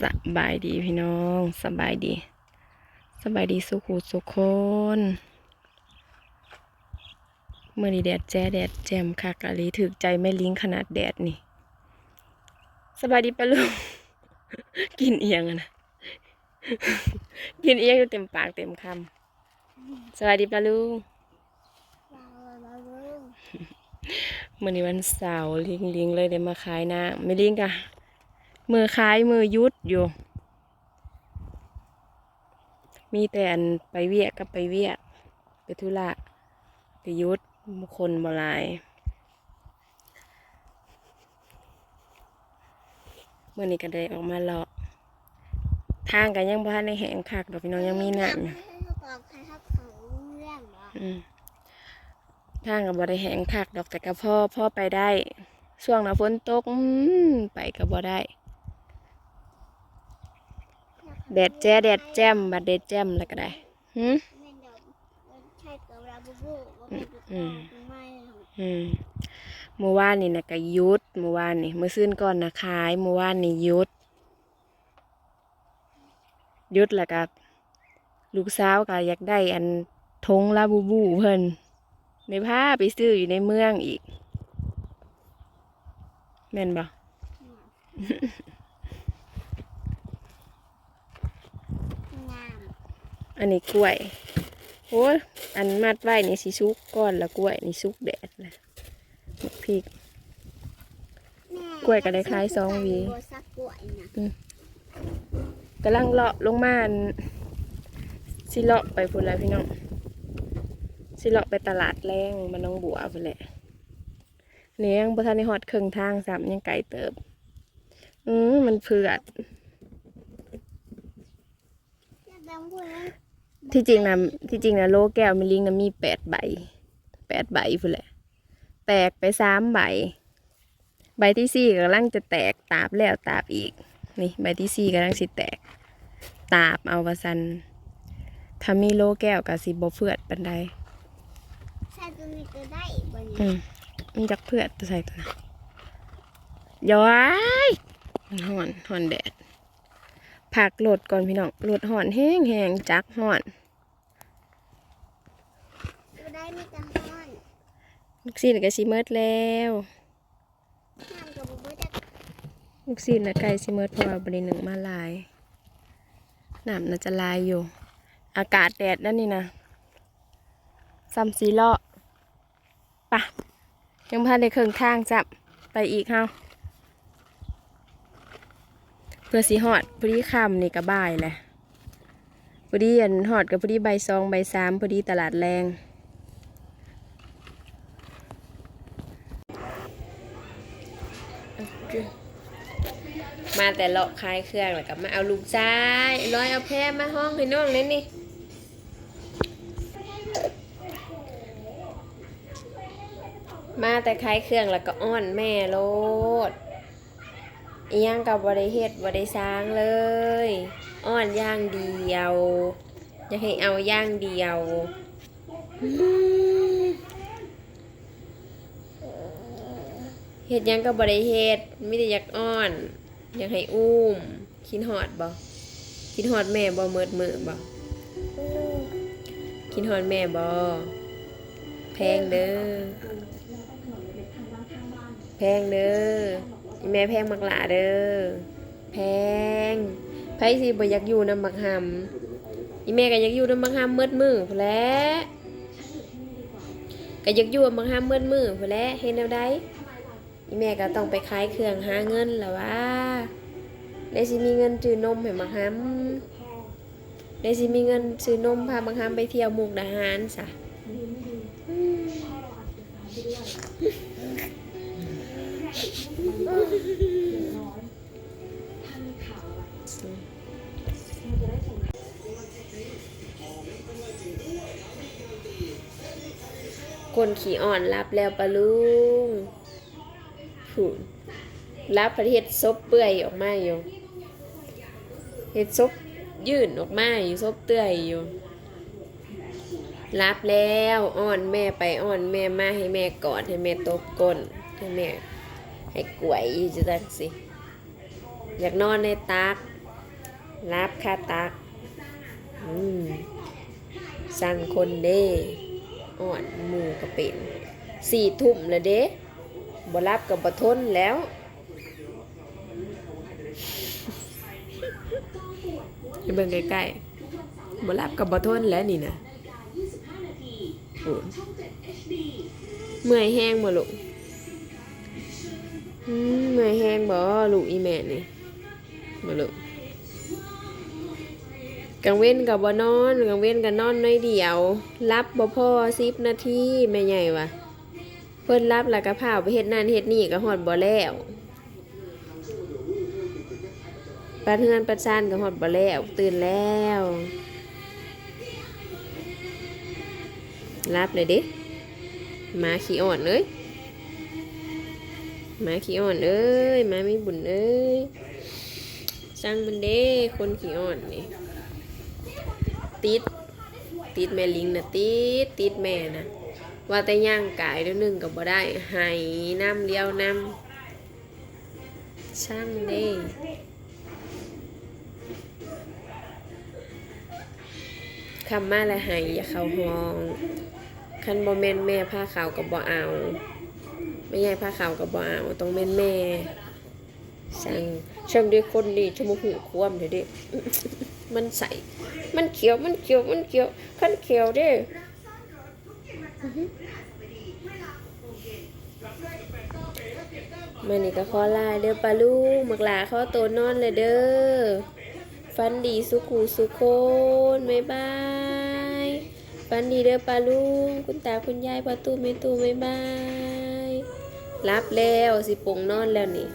สบายดีพี่น้องสบายดีสบายดีสุขุสุขคนเมื่อนี้แดดแจ้แดดแจ่มคักอะลีถึกใจไม่ลิงขนาดแดดนี่ สบายดีปะลุงกินเอียงอะนะกินเอียงอยู่เต็มปากเต็มคำสวัสดีปะลุงมื่อนี้วันเสาร์ลิงลิงเลยได้มาขายนะไม่ลิงกะ มือขายมือยุดอยู่ มีแต่อันไปเวียกกับไปเวียก ไปธุระไปยุดคนบลายเมื่อนี้ก็ได้ออกมาเลาะทางกันยังบ่ทันในแหงคักดอกพี่น้องยังมีน้ำอยู่ทางกับบ่ได้แหงคักดอกแต่ก็พ่อพ่อไปได้ ช่วงหน้าฝนตกไปก็บ่ได้ แดดแจ้แดดแจ่มบัดแดดแจ่มแล้วก็ได้หืมอืมเมื่อวานนี่นะก็ยุดเมื่อวานนี่เมื่อซื่นก่อนนะขายเมื่อวานนี่ยุดยุดแล้วก็ลูกสาวก็อยากได้อันทงลาบูบูเพิ่นในผ้าไปซื้ออยู่ในเมืองอีกแม่นบ่ อันนี้กล้วยโอ้ยอันมัดไว้นี่สิสุกก้อนละกล้วยนี่สุกแดดนะพริก กล้วยก็ได้คล้ายซองหวีสักกล้วยนะกำลังเลาะลงมาอันสิเลาะไปพุ่นแล้วพี่น้อง สิเลาะไปตลาดแรงมันน้องบัวพุ่นแหละเนี่ยยังบ่ทันได้ฮอดครึ่งทางซ้ำยังไกลเติบ อืมมันเผือดดำพูดแล้ว ที่จริงนะที่จริงนะโลแก้วมิลิงนะมีแปดใบแปดใบพุ่นแหละ แตกไปสามใบ ใบที่สี่กำลังจะแตกตาบแล้วตาบอีก นี่ใบที่สี่กำลังสิแตก ตาบเอาวาซันถ้ามีโลแก้วกับสิบเพื่อดปันใดใช่ตัวนี้ตัวได้บนอืนี้มมันจักเพื่อดตัวใส่ตัวนะย้อยมันห่อนห่อนแดด ผักโหลดก่อนพี่น้องโหลดห่อนแห้งแห้งจักห่อนตัวได้มีแต่ห้อนลูกซีนก็สิเมิดแล้วห้ามกับบุบจะลูกซีนนะไก่สิเมิดเพราะว่าบริหนึ่งมาหลายน้ำน่าจะลายอยู่ อากาศแดดนั่นนี่นะซ้ำสีเลาะปะยังพาได้เครื่องทางจับไปอีกเฮา เพื่อสีหอดพอดีคำนี่ก็บ่ายแหละพอดีอันหอดกับพอดีใบซองใบสามพอดีตลาดแรงมาแต่เลาะคลายเครื่องแล้วก็มาเอาลูกชายร้อยเอาแพรมาห้องให้น้องเลยนี่มาแต่คลายเครื่องแล้วก็อ้อนแม่โลด อีย่างกับบริเฮ็ดบริสร้างเลยอ้อนย่างเดียวอยากให้เอาย่างเดียวเฮ็ดยังกับบริเฮ็ดไม่ได้อยากอ้อน อยากให้อุ้มคิดหอดบ่คิดหอดแม่บ่เมิดมือบ่คิดหอดแม่บ่แพงเด้อแพงเด้อ แม่แพงมักหลาเด้อแพงไผสิบ่อยากอยู่นำบักหำอีแม่ก็อยากอยู่นำบักหำเมิดมือพู้นแหล้ก็อยากอยู่บักหำเมิดมือพู้นแหล้เฮ็ดแนวใดอีแม่ก็ต้องไปขายเครื่องหาเงินแล้วว่าได้สิมีเงินซื้อนมให้มักฮัมได้สิมีเงินซื้อนมพามักฮัมไปเที่ยวมุกดาหารซะ คนขี่อ่อนรับแล้วปะลุงผูนรับประเทศซบเปื่อยออกมาอยู่เฮ็ดซบยื่นออกมาอยู่ซบเตื่อยอยู่ รับแล้วอ้อนแม่ไปอ้อนแม่มาให้แม่กอดให้แม่ตบก้นให้แม่ ให้กวยอยู่จังสิ อยากนอนในตักรับค่าตัก อืม สั่งคนเด้อ่อนหมูก็เป็นสี่ทุ่มแล้วเด้บรับกับบ่ทนแล้ว เบิ่งใกล้ๆบรับกับบ่ทนแล้วนี่นะเมื่อยแห้งบ่ลูก อืมเมื่อยแห้งบ่ลูกอีแม่นี่บ่ลูกกลางเว้นกับบ่นอนกลางเว้นกับนอนน้อยเดียว รับบ่พอ10นาทีแม่ใหญ่วะเพิ่นรับแล้วก็พาไปเฮ็ดนั่นเฮ็ดนี่ก็ฮอดบ่แล้วปัดเฮือนปัดซานก็ฮอดบ่แล้วตื่นแล้วรับเลยเดิมาขี้อ่อนเอ้ย มาขี้อ่อนเอ้ยมามีบุญเอ้ยสร้างมันเด้คนขี้อ่อนนี่ติดติดแม่ลิงนะติดติดแม่นะว่าแต่ย่างกายเดี๋ยวหนึงก็บ่ได้หายน้ำเลี้ยวน้ำช่างมันเด้คำมาและหายอย่าเข้าห้อง คันบ่แม่นแม่พาขาวกับบ่เอา ไม่ใช่พาขาวกับบ่เอาต้องแม่นแม่สั่งช่างด้วยคนนี่ชมงหูความเด้อเด้มันใสมันเขียวมันเขียวมันเขียวคันเขียวเด้อื้อหือมานี่ก็ขอลาเด้อปลาลูกมักหลาข้อโตนอนเลยเด้อฟันดีสุขูสุโคนบ๊ายบายฟันดีเด้อปลาลุงคุณตาคุณยายพ่อตู้แม่ตู้บ๊ายบาย รับแล้วสิปงนอนแล้วนี่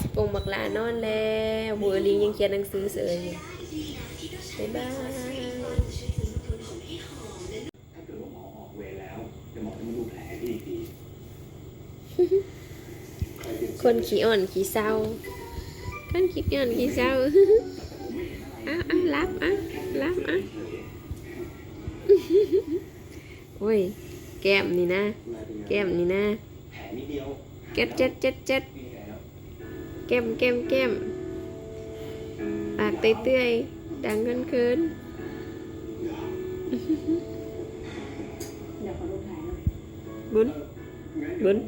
สิปงบักลานอนแล้วบัวลิงยังเขียนหนังสือเสยอยู่บ๊ายบายถ้าเกิดว่าหมอออกเวรแล้วจะหมอจะมาดูแผลให้อีกทีคนขี้อ่อนขี้เศร้าคนขี้อ่อนขี้เศร้าอ้าวอ้าวรับอะรับอะโอ้ยแก้มนี่นะ แก้มนี่นะ แผลนิดเดียวเจ็ดเจ็ดเจ็ดเจ็ดพี่แกแล้วแก้มแก้มแก้มปากเตื้อยๆดังกันเคินบุญบุญ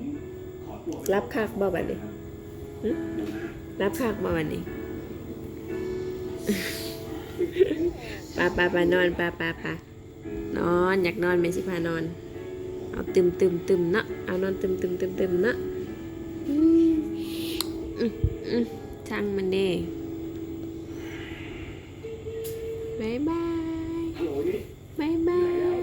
รับคักบ่บัดนี้หึรับคักบ่บัดนี้ปาปาปานอนปาปาปานอนอยากนอนแม่สิพานอน เอาตึมตึมตึมนะเอานอนตึมตึมตึมตึมนะช่างมันเด้บายบายบายบาย